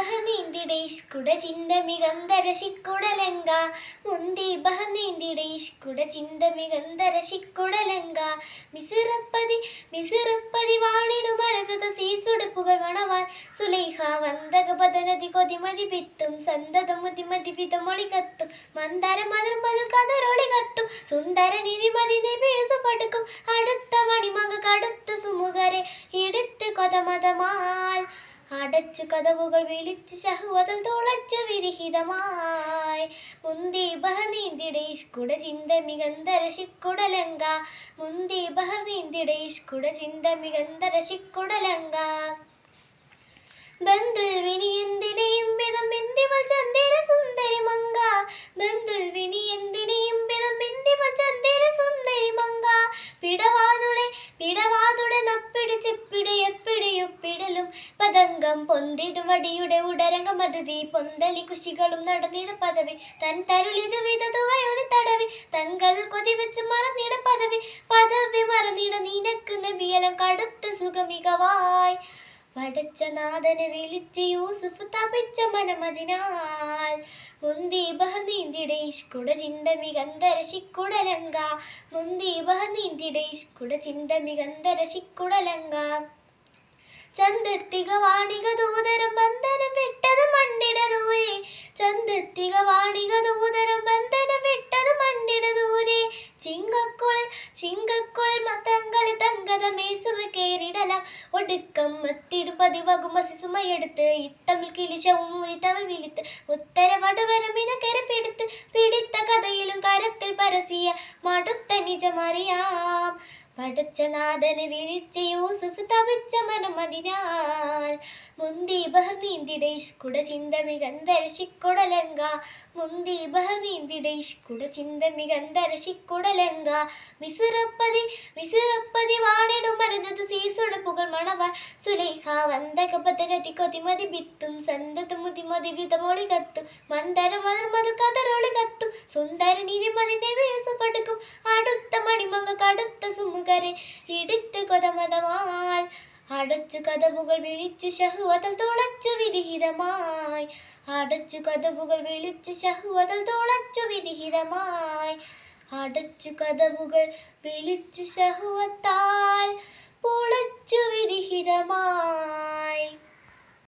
ബഹനീന്തിടേഷ്കുട ചിന്ത മുന്തി ചിന്ത വാണിടു പിത്തും മന്ദര അടുത്ത മണിമക കടുത്ത സുമുഖരെ ഇടുത്ത് കൊതമതമാൽ അടച്ചു കഥവുകൾ വിളിച്ച് ശഹുവതൽ തുളച്ചു വിരഹിതമായി. മുന്തി ബഹനീന്തിടെ കുട ചിന്ത മികന്തര ശിക്കുടലങ്ക മുന്തി ബഹനീന്തിടെ കുട ചിന്ത മികന്തര ശിക്കുടലങ്ക ബന്ധുൽ വിധം പതംഗം പൊന്തിടും വടിയുടെ ഉടരംഗം. അതുവി പൊന്തലി കുശികളും നടന്നിട പദവി. തൻ തരുളിത് വിതതുവയൊരു തടവി. തങ്കൾ കൊതി വെച്ച് മറന്നിട പദവി. പദവി മറന്നിട നിനക്ക് നബിയലം കടുത്ത സുഖമികവായി. പടച്ച നാഥനെ വിളിച്ച് യൂസുഫ് തപിച്ച മനമതിനാൽ മുന്തി ബഹനീന്തിടെ ഇഷ്കുട ചിന്ത മികന്തര ശിക്കുടലങ്ക മുന്തി ബഹനീന്തിടെ ഇഷ്കുട ചിന്ത മികന്തര ശിക്കുടലങ്ക ചന്ദത്തിക വാണിക ദൂതരം ബന്ധനം വിട്ടത് മണ്ടിട ദൂരെ ചന്ദത്തിക വാണിക ദൂതരം ബന്ധനം വിട്ടത് മണ്ടിട ദൂരെ ചിങ്കക്കുളിൽ ചിങ്കക്കുൾ മതങ്ങളിൽ തങ്കത മേസുമ കേറിടലാം. ഒടുക്കം മത്തിടും പതിവകും മസിസുമയെടുത്ത് ഇത്തമിൽ കിളിശവും ഉയർത്തവൾ വിളിത്ത് ഉത്തര വടുവനം ഇനക്കരെ പിടിത്ത് കഥയിലും കരത്തിൽ പരസിയ മടുത്ത നിജമറിയാം. പടച്ച നാഥനെ വിളിച്ച് യൂസുഫ് തപിച്ച മനമതിനാൽ മുന്തി ബഹർനീന്തിടെ ഇഷ്കുട ചിന്ത മികന്തര ശിക്കുടലങ്ക മുന്തി ബഹർനീന്തിടെ ഇഷ്കുട ചിന്ത മികന്തര ശിക്കുടലങ്ക മിസുറപ്പതി മിസുറപ്പതി അടച്ചു കഥവുകൾ വിളിച്ചു ശഹുവതൽ തുളച്ചു വിരഹിതമായി. അടച്ചു കഥവുകൾ വിളിച്ചു ശഹുവതൽ തുളച്ചു വിരഹിതമായി. അടച്ചു കഥവുകൾ വിളിച്ചു ശഹുവത്താൽ.